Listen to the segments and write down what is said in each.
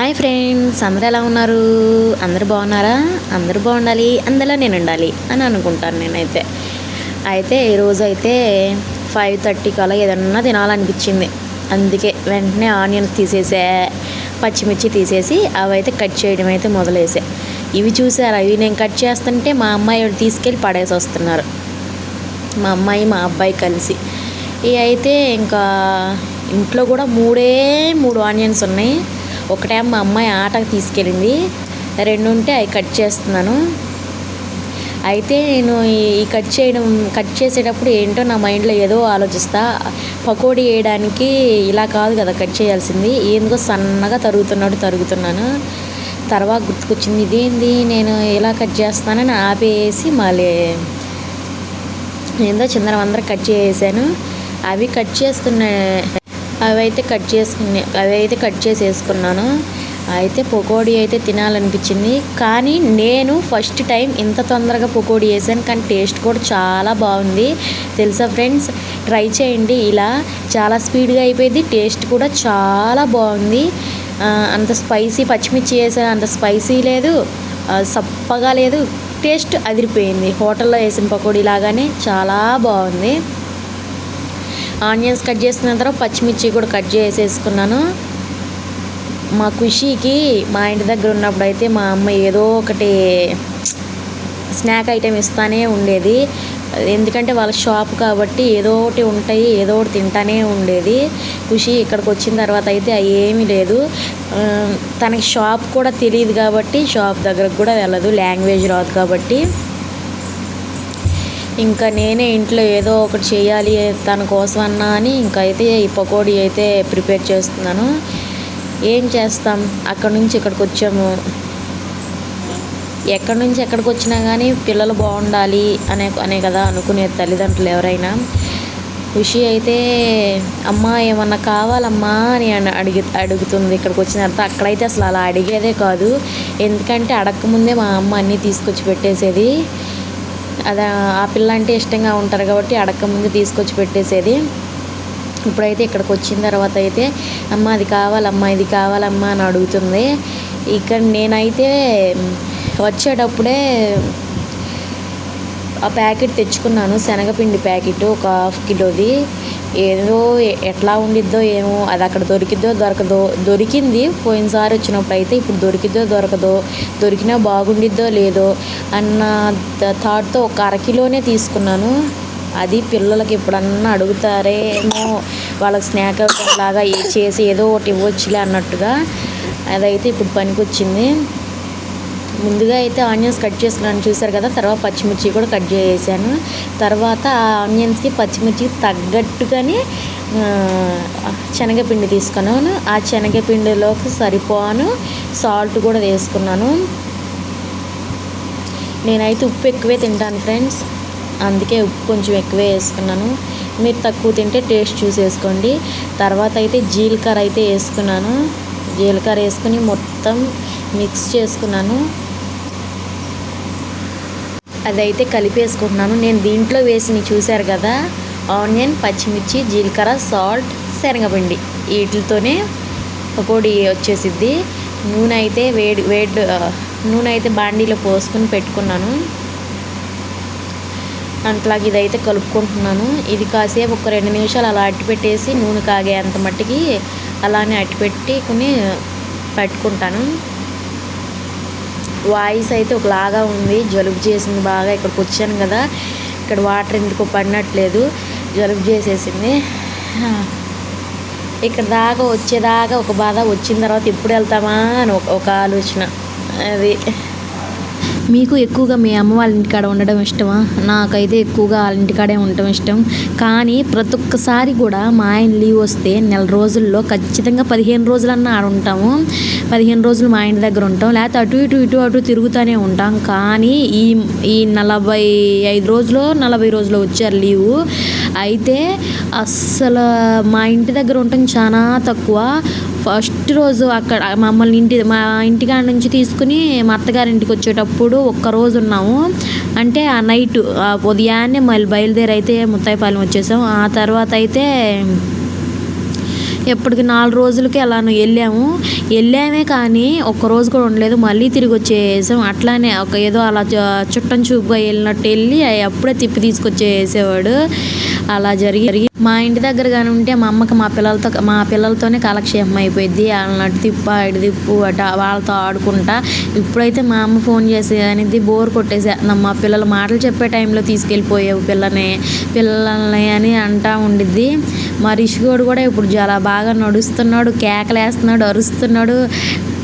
Hi friends అందరు ఎలా ఉన్నారు? అందరు బాగున్నారా? అందరూ బాగుండాలి అందులో నేను ఉండాలి అని అనుకుంటాను నేనైతే. అయితే ఈరోజు అయితే ఫైవ్ థర్టీకి అలా ఏదన్నా తినాలనిపించింది. అందుకే వెంటనే ఆనియన్స్ తీసేసా పచ్చిమిర్చి తీసేసి అవి అయితే కట్ చేయడం అయితే మొదలేసా. ఇవి చూసారా? ఇవి నేను కట్ చేస్తుంటే మా అమ్మాయి తీసుకెళ్ళి పడేసి వస్తున్నారు. మా అమ్మాయి మా అబ్బాయి కలిసి. ఇవి అయితే ఇంకా ఇంట్లో కూడా మూడే మూడు ఆనియన్స్ ఉన్నాయి. ఒకటేమో మా అమ్మాయి ఆటకు తీసుకెళ్ళింది. రెండు ఉంటే అవి కట్ చేస్తున్నాను. అయితే నేను ఈ- కట్ చేయడం కట్ చేసేటప్పుడు ఏంటో నా మైండ్లో ఏదో ఆలోచిస్తా. పకోడీ వేయడానికి ఇలా కాదు కదా కట్ చేయాల్సింది. ఎందుకో సన్నగా తరుగుతున్నట్టు తరుగుతున్నాను. తర్వాత గుర్తుకొచ్చింది ఇదేంది నేను ఇలా కట్ చేస్తానని ఆపేసి మళ్ళీ ఏందో చిందరవందర కట్ చేసాను అవి కట్ చేసుకున్న అవి అయితే కట్ చేసుకునే అవి అయితే కట్ చేసి వేసుకున్నాను అయితే పకోడీ అయితే తినాలనిపించింది. కానీ నేను ఫస్ట్ టైం ఇంత తొందరగా పకోడీ వేసాను కానీ టేస్ట్ కూడా చాలా బాగుంది. తెలుసా ఫ్రెండ్స్? ట్రై చేయండి ఇలా. చాలా స్పీడ్గా అయిపోయింది. టేస్ట్ కూడా చాలా బాగుంది. అంత స్పైసీ పచ్చిమిర్చి వేసాను. అంత స్పైసీ లేదు. సప్పగా లేదు. టేస్ట్ అదిరిపోయింది. హోటల్లో వేసిన పకోడీ లాగానే చాలా బాగుంది. ఆనియన్స్ కట్ చేసుకున్న తర్వాత పచ్చిమిర్చి కూడా కట్ చేసేసుకున్నాను. మా ఖుషీకి మా ఇంటి దగ్గర ఉన్నప్పుడు అయితే మా అమ్మ ఏదో ఒకటి స్నాక్ ఐటెం ఇస్తానే ఉండేది. ఎందుకంటే వాళ్ళ షాప్ కాబట్టి ఏదో ఒకటి ఉంటాయి ఏదో ఒకటి తింటానే ఉండేది. ఖుషి ఇక్కడికి వచ్చిన తర్వాత అయితే అవి ఏమీ లేదు. తనకి షాప్ కూడా తెలియదు కాబట్టి షాప్ దగ్గరకు కూడా వెళ్ళదు లాంగ్వేజ్ రాదు కాబట్టి. ఇంకా నేనే ఇంట్లో ఏదో ఒకటి చేయాలి తన కోసం అన్నా అని ఇంకైతే అయితే ఈ పకోడీ అయితే ప్రిపేర్ చేస్తున్నాను. ఏం చేస్తాం? అక్కడ నుంచి ఇక్కడికి వచ్చాము. ఎక్కడి నుంచి ఎక్కడికి వచ్చినా కానీ పిల్లలు బాగుండాలి అనే అనే కదా అనుకునే తల్లిదండ్రులు ఎవరైనా. ఖుషి అయితే అమ్మ ఏమన్నా కావాలమ్మా? అని అడిగి అడుగుతుంది ఇక్కడికి వచ్చిన తర్వాత. అక్కడైతే అసలు అలా అడిగేదే కాదు. ఎందుకంటే అడగకముందే మా అమ్మ అన్నీ తీసుకొచ్చి పెట్టేసేది. అది ఆ పిల్ల అంటే ఇష్టంగా ఉంటారు కాబట్టి అడగకముందే తీసుకొచ్చి పెట్టేసేది. ఇప్పుడైతే ఇక్కడికి వచ్చిన తర్వాత అయితే అమ్మ అది కావాలమ్మా ఇది కావాలమ్మా అని అడుగుతుంది. ఇక్కడ నేనైతే వచ్చేటప్పుడే ఆ ప్యాకెట్ తెచ్చుకున్నాను శనగపిండి ప్యాకెట్ ఒక హాఫ్ కిలోది. ఏదో ఎట్లా ఉండిద్దో ఏమో అది అక్కడ దొరికిద్దో దొరకదో దొరికింది. పోయినసారి వచ్చినప్పుడు అయితే ఇప్పుడు దొరికిద్దో దొరకదో దొరికినా బాగుండిద్దో లేదో అన్న థాట్తో ఒక అరకిలోనే తీసుకున్నాను. అది పిల్లలకి ఎప్పుడన్నా అడుగుతారేమో వాళ్ళకి స్నాక్ లాగా ఏ చేసి ఏదో ఒకటి ఇవ్వచ్చులే అన్నట్టుగా. అదైతే ఇప్పుడు పనికొచ్చింది. ముందుగా అయితే ఆనియన్స్ కట్ చేసుకున్నాను చూసారు కదా? తర్వాత పచ్చిమిర్చి కూడా కట్ చేసాను తర్వాత ఆ ఆనియన్స్కి పచ్చిమిర్చికి తగ్గట్టుగానే శనగపిండి తీసుకున్నాను. ఆ శనగపిండిలోకి సరిపోను. సాల్ట్ కూడా వేసుకున్నాను. నేనైతే ఉప్పు ఎక్కువే తింటాను ఫ్రెండ్స్. అందుకే ఉప్పు కొంచెం ఎక్కువే వేసుకున్నాను. మీరు తక్కువ తింటే టేస్ట్ చూసేసుకోండి. తర్వాత అయితే జీలకర్ర అయితే వేసుకున్నాను. జీలకర్ర వేసుకుని మొత్తం మిక్స్ చేసుకున్నాను. అదైతే కలిపేసుకుంటున్నాను. నేను దీంట్లో వేసి చూశారు కదా? ఆనియన్ పచ్చిమిర్చి జీలకర్ర సాల్ట్ శనగపిండి. వీటితోనే పకోడీ వచ్చేసిద్ది. నూనె అయితే వేడి వేడి నూనె అయితే బాండీలో పోసుకొని పెట్టుకున్నాను. అట్లాగే ఇదైతే కలుపుకుంటున్నాను. ఇది కాసేపు ఒక రెండు నిమిషాలు అలా అట్టి పెట్టేసి నూనె కాగేంత మట్టికి అలానే అట్టి పెట్టుకుని పెట్టుకుంటాను. వాయిస్ అయితే ఒకలాగా ఉంది. జలుబు చేసింది బాగా. ఇక్కడికి వచ్చాను కదా. ఇక్కడ వాటర్ ఎందుకు పడినట్లేదు. జలుబు చేసేసింది. ఇక్కడ దాకా వచ్చేదాకా ఒక బాధ వచ్చిన తర్వాత ఎప్పుడు వెళ్తామా అని ఒక ఒక ఆలోచన. అది. మీకు ఎక్కువగా మీ అమ్మ వాళ్ళ ఇంటికాడ ఉండడం ఇష్టమా? నాకైతే ఎక్కువగా వాళ్ళ ఇంటికాడే ఉండటం ఇష్టం. కానీ ప్రతి ఒక్కసారి కూడా మా ఆయన లీవ్ వస్తే నెల రోజుల్లో ఖచ్చితంగా పదిహేను రోజులన్నా ఆడ ఉంటాము. పదిహేను రోజులు మా ఇంటి దగ్గర ఉంటాం. లేకపోతే అటు ఇటు ఇటు అటు తిరుగుతూనే ఉంటాం. కానీ ఈ ఈ నలభై ఐదు రోజులు నలభై రోజులు వచ్చారు లీవు. అయితే అస్సలు మా ఇంటి దగ్గర ఉండటం చాలా తక్కువ. ఫస్ట్ రోజు అక్కడ మమ్మల్ని ఇంటి మా ఇంటికాడ నుంచి తీసుకుని మా అత్తగారింటికి వచ్చేటప్పుడు ఒక్క రోజు ఉన్నాము. అంటే ఆ నైట్ ఉదయాన్నే మళ్ళీ బయలుదేరి అయితే ముత్తాయిపాలెం వచ్చేసాం. ఆ తర్వాత అయితే ఎప్పటికి నాలుగు రోజులకి అలాను వెళ్ళాము. వెళ్ళామే కానీ ఒక్క రోజు కూడా ఉండలేదు. మళ్ళీ తిరిగి వచ్చేసాం. అట్లానే ఒక ఏదో అలా చుట్టం చూపుగా వెళ్ళినట్టు వెళ్ళి అప్పుడే తిప్పి తీసుకొచ్చేసేవాడు. అలా జరిగి జరిగి మా ఇంటి దగ్గర కానీ ఉంటే మా అమ్మకి మా పిల్లలతో మా పిల్లలతోనే కాలక్షేపం అయిపోయింది వాళ్ళని అటు తిప్ప అటు తిప్పు అట వాళ్ళతో ఆడుకుంటా. ఇప్పుడైతే మా అమ్మ ఫోన్ చేసి అనేది బోర్ కొట్టేసా మా పిల్లలు మాటలు చెప్పే టైంలో తీసుకెళ్ళిపోయావు పిల్లని పిల్లల్ని అని అంటా ఉండిద్ది. మా రిషిగోడు కూడా ఇప్పుడు చాలా బాగా నడుస్తున్నాడు కేకలేస్తున్నాడు అరుస్తున్నాడు.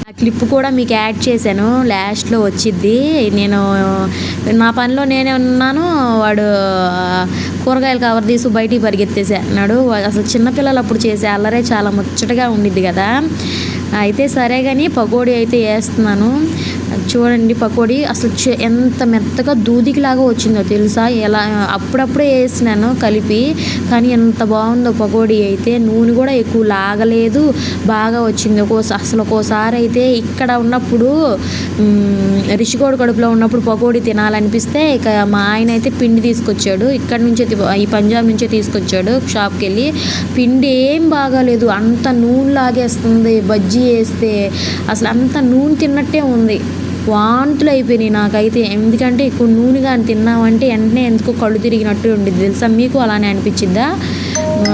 ఆ క్లిప్ కూడా మీకు యాడ్ చేశాను లాస్ట్లో వచ్చిద్ది. నేను నా పనిలో నేనే ఉన్నాను వాడు కూరగాయలు కవర్ తీసి బయటికి పరిగెత్తేసేస్తున్నాడు అసలు చిన్నపిల్లలు అప్పుడు చేసే అల్లరే చాలా ముచ్చటగా ఉండిద్ది కదా. అయితే సరే కానీ పకోడీ అయితే వేస్తున్నాను. చూడండి పకోడీ. అసలు చే- ఎంత మెత్తగా దూదికిలాగా వచ్చిందో తెలుసా? ఎలా అప్పుడప్పుడే వేసినాను కలిపి కానీ ఎంత బాగుందో పకోడీ అయితే. నూనె కూడా ఎక్కువ లాగలేదు బాగా వచ్చింది. ఒక్కోస అసలు ఒక్కోసారి అయితే ఇక్కడ ఉన్నప్పుడు రిషికోడ్ కడుపులో ఉన్నప్పుడు పకోడీ తినాలనిపిస్తే ఇక మా ఆయన అయితే పిండి తీసుకొచ్చాడు. ఇక్కడ నుంచే ఈ పంజాబ్ నుంచే తీసుకొచ్చాడు షాప్కి వెళ్ళి పిండి ఏం బాగాలేదు. అంత నూనె లాగేస్తుంది బజ్జీ వేస్తే. అసలు అంత నూనె తిన్నట్టే ఉంది. వాంతులు అయిపోయినాయి నాకైతే. ఎందుకంటే ఎక్కువ నూనె కానీ తిన్నామంటే వెంటనే ఎందుకో కళ్ళు తిరిగినట్టు ఉండిద్ది. తెలుసా మీకు అలానే అనిపించిద్దా?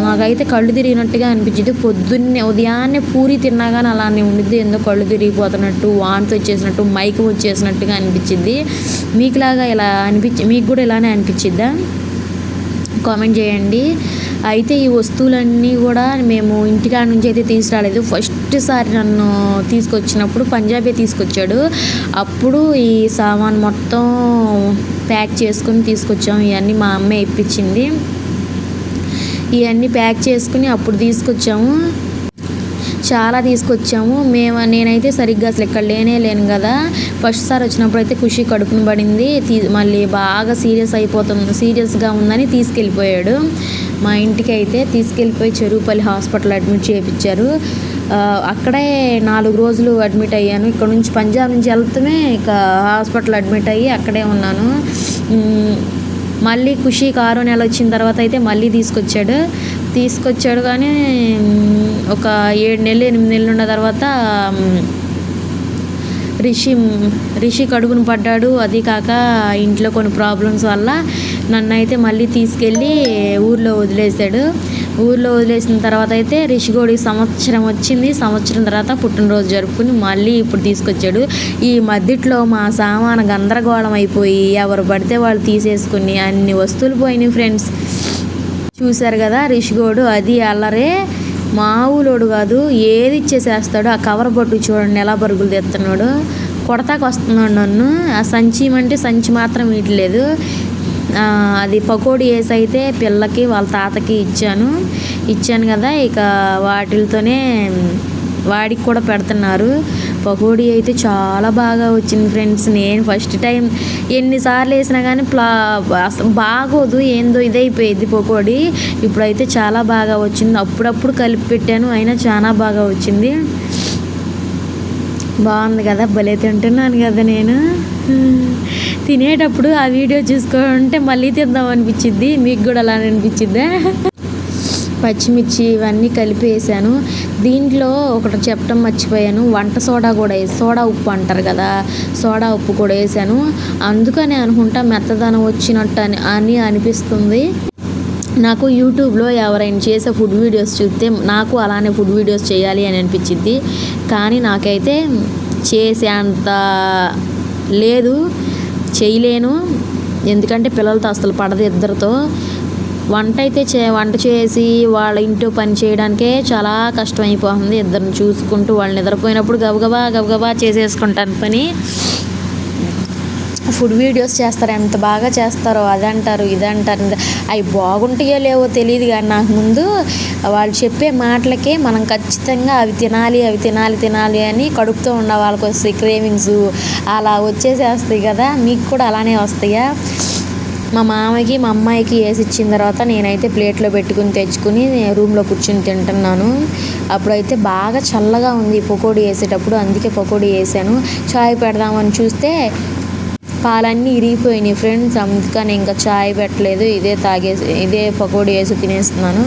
నాకైతే కళ్ళు తిరిగినట్టుగా అనిపించింది పొద్దున్నే ఉదయాన్నే పూరి తిన్నా కానీ అలానే ఉండిద్ది. ఎందుకు కళ్ళు తిరిగిపోతున్నట్టు వాంతి వచ్చేసినట్టు మైకం వచ్చేసినట్టుగా అనిపించింది మీకులాగా ఇలా అనిపించి మీకు కూడా ఇలానే అనిపించిద్దా? కామెంట్ చేయండి. అయితే ఈ వస్తువులన్నీ కూడా మేము ఇంటికాడ నుంచి అయితే తీసుకురాలేదు. ఫస్ట్ సారి నన్ను తీసుకొచ్చినప్పుడు పంజాబీ తీసుకొచ్చాడు. అప్పుడు ఈ సామాన్ మొత్తం ప్యాక్ చేసుకుని తీసుకొచ్చాం. ఇవన్నీ మా అమ్మే ఇప్పించింది. ఇవన్నీ ప్యాక్ చేసుకుని అప్పుడు తీసుకొచ్చాము. చాలా తీసుకొచ్చాము. మేము నేనైతే సరిగ్గా అసలు ఇక్కడ లేనే లేను కదా. ఫస్ట్ సార్ వచ్చినప్పుడు అయితే ఖుషి కడుపున పడింది. తీ మళ్ళీ బాగా సీరియస్ అయిపోతుంది సీరియస్గా ఉందని తీసుకెళ్ళిపోయాడు. మా ఇంటికి అయితే తీసుకెళ్ళిపోయి చెరువుపల్లి హాస్పిటల్ అడ్మిట్ చేయించారు అక్కడే నాలుగు రోజులు అడ్మిట్ అయ్యాను. ఇక్కడ నుంచి పంజాబ్ నుంచి వెళ్తూనే ఇక హాస్పిటల్ అడ్మిట్ అయ్యి అక్కడే ఉన్నాను. మళ్ళీ ఖుషి ఆరో నెల వచ్చిన తర్వాత అయితే మళ్ళీ తీసుకొచ్చాడు. తీసుకొచ్చాడు కానీ ఒక ఏడు నెలలు ఎనిమిది నెలలు ఉన్న తర్వాత రిషి రిషి కడుపును పడ్డాడు. అది కాక ఇంట్లో కొన్ని ప్రాబ్లమ్స్ వల్ల నన్ను అయితే మళ్ళీ తీసుకెళ్ళి ఊర్లో వదిలేశాడు. ఊర్లో వదిలేసిన తర్వాత అయితే రిషిగోడి సంవత్సరం వచ్చింది. సంవత్సరం తర్వాత పుట్టినరోజు జరుపుకుని మళ్ళీ ఇప్పుడు తీసుకొచ్చాడు. ఈ మధ్యట్లో మా సామాను గందరగోళం అయిపోయి ఎవరు పడితే వాళ్ళు తీసేసుకుని అన్ని వస్తువులు పోయినాయి ఫ్రెండ్స్ చూశారు కదా రిషిగోడు అది అల్లరే మావులోడు కాదు ఏది ఇచ్చేసేస్తాడు ఆ కవర్ పట్టు చూడండి ఎలా పరుగులు తెస్తున్నాడు. కొడతాకు వస్తున్నాడు నన్ను. ఆ సంచి అంటే సంచి మాత్రం ఇట్లేదు అది పకోడీ వేసి అయితే పిల్లకి వాళ్ళ తాతకి ఇచ్చాను. ఇచ్చాను కదా ఇక వాటితోనే వాడికి కూడా పెడుతున్నారు. పకోడీ అయితే చాలా బాగా వచ్చింది ఫ్రెండ్స్. నేను ఫస్ట్ టైం ఎన్నిసార్లు వేసినా కానీ ప్లా అసలు బాగోదు ఏందో ఇదైపోయింది పకోడీ. ఇప్పుడైతే చాలా బాగా వచ్చింది. అప్పుడప్పుడు కలిపి పెట్టాను అయినా చాలా బాగా వచ్చింది. బాగుంది కదా భలే తింటున్నాను కదా నేను. తినేటప్పుడు ఆ వీడియో చూసుకుంటే మళ్ళీ తిందాం అనిపించింది మీకు కూడా అలా అనిపించిందా పచ్చిమిర్చి ఇవన్నీ కలిపి వేసాను. దీంట్లో ఒకటి చెప్పడం మర్చిపోయాను. వంట సోడా కూడా వేసి సోడా ఉప్పు అంటారు కదా సోడా ఉప్పు కూడా వేసాను. అందుకని అనుకుంటా మెత్తదనం వచ్చినట్టు అని అని అనిపిస్తుంది. నాకు యూట్యూబ్లో ఎవరైనా చేసే ఫుడ్ వీడియోస్ చూస్తే నాకు అలానే ఫుడ్ వీడియోస్ చేయాలి అని అనిపించింది కానీ నాకైతే చేసే అంత లేదు చేయలేను. ఎందుకంటే పిల్లలతో అసలు పడదు ఇద్దరితో. వంట అయితే చే వంట చేసి వాళ్ళ ఇంట్లో పని చేయడానికే చాలా కష్టం అయిపోతుంది ఇద్దరిని చూసుకుంటూ వాళ్ళు నిద్రపోయినప్పుడు గబగబా గబగబా చేసేసుకుంటాను పని. ఫుడ్ వీడియోస్ చేస్తారు. ఎంత బాగా చేస్తారో అదంటారు ఇదంటారు. అవి బాగుంటాయో లేవో తెలియదు కానీ నాకు ముందు వాళ్ళు చెప్పే మాటలకే మనం ఖచ్చితంగా అవి తినాలి అవి తినాలి తినాలి అని కడుపుతో ఉన్న వాళ్ళకి వస్తాయి. క్రేవింగ్స్ అలా వచ్చేసేస్తాయి కదా మీకు కూడా అలానే వస్తాయా? మా మామయ్యకి మా అమ్మాయికి వేసి ఇచ్చిన తర్వాత నేనైతే ప్లేట్లో పెట్టుకుని తెచ్చుకుని రూమ్లో కూర్చుని తింటున్నాను. అప్పుడైతే బాగా చల్లగా ఉంది పకోడీ వేసేటప్పుడు అందుకే పకోడీ వేసాను. చాయ్ పెడదామని చూస్తే పాలన్నీ ఇరిగిపోయినాయి ఫ్రెండ్స్. అందుకని ఇంకా చాయ్ పెట్టలేదు. ఇదే తాగేసి ఇదే పకోడీ వేసి తినేస్తున్నాను.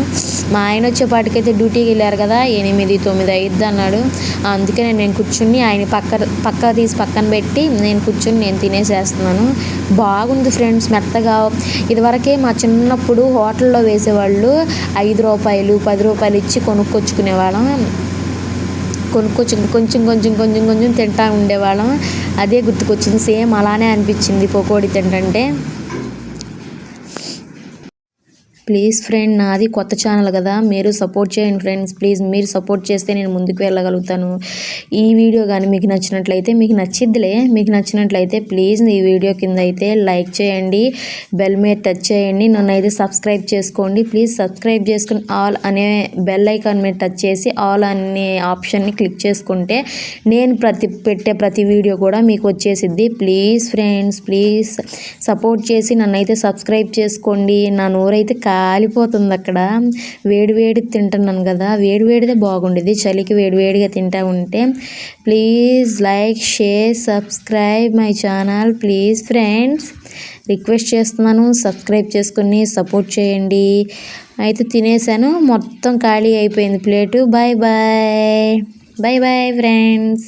మా ఆయన వచ్చేపాటికైతే డ్యూటీకి వెళ్ళారు కదా ఎనిమిది తొమ్మిది అయిద్ది అన్నాడు. అందుకనే నేను కూర్చుని ఆయన పక్క పక్క తీసి పక్కన పెట్టి నేను కూర్చుని నేను తినేసేస్తున్నాను. బాగుంది ఫ్రెండ్స్ మెత్తగా. ఇదివరకే మా చిన్నప్పుడు హోటల్లో వేసేవాళ్ళు ఐదు రూపాయలు పది రూపాయలు ఇచ్చి కొనుక్కొచ్చుకునేవాళ్ళం. కొనుక్కొచ్చు కొంచెం కొంచెం కొంచెం కొంచెం తింటా ఉండేవాళ్ళం. అదే గుర్తుకొచ్చింది. సేమ్ అలానే అనిపించింది. పకోడీ తింటుంటే. ప్లీజ్ ఫ్రెండ్ నాది కొత్త ఛానల్ కదా. మీరు సపోర్ట్ చేయండి ఫ్రెండ్స్ ప్లీజ్. మీరు సపోర్ట్ చేస్తే నేను ముందుకు వెళ్ళగలుగుతాను. ఈ వీడియో కానీ మీకు నచ్చినట్లయితే మీకు నచ్చిద్దిలే మీకు నచ్చినట్లయితే ప్లీజ్ ఈ వీడియో కింద అయితే లైక్ చేయండి బెల్ మీద టచ్ చేయండి నన్ను అయితే సబ్స్క్రైబ్ చేసుకోండి. ప్లీజ్ సబ్స్క్రైబ్ చేసుకుని ఆల్ అనే బెల్ ఐకాన్ మీద టచ్ చేసి ఆల్ అనే ఆప్షన్ని క్లిక్ చేసుకుంటే నేను ప్రతి పెట్టే ప్రతి వీడియో కూడా మీకు వచ్చేసిద్ది. ప్లీజ్ ఫ్రెండ్స్ ప్లీజ్ సపోర్ట్ చేసి నన్ను అయితే సబ్స్క్రైబ్ చేసుకోండి. నా నోరైతే కాలిపోతుంది అక్కడ వేడివేడి తింటున్నాను కదా వేడివేడిదే బాగుండేది. చలికి వేడివేడిగా తింటా ఉంటే. Please like share subscribe my channel. Please friends request చేస్తున్నాను సబ్స్క్రైబ్ చేసుకుని సపోర్ట్ చేయండి. అయితే తినేసాను మొత్తం ఖాళీ అయిపోయింది plate. Bye bye bye bye friends.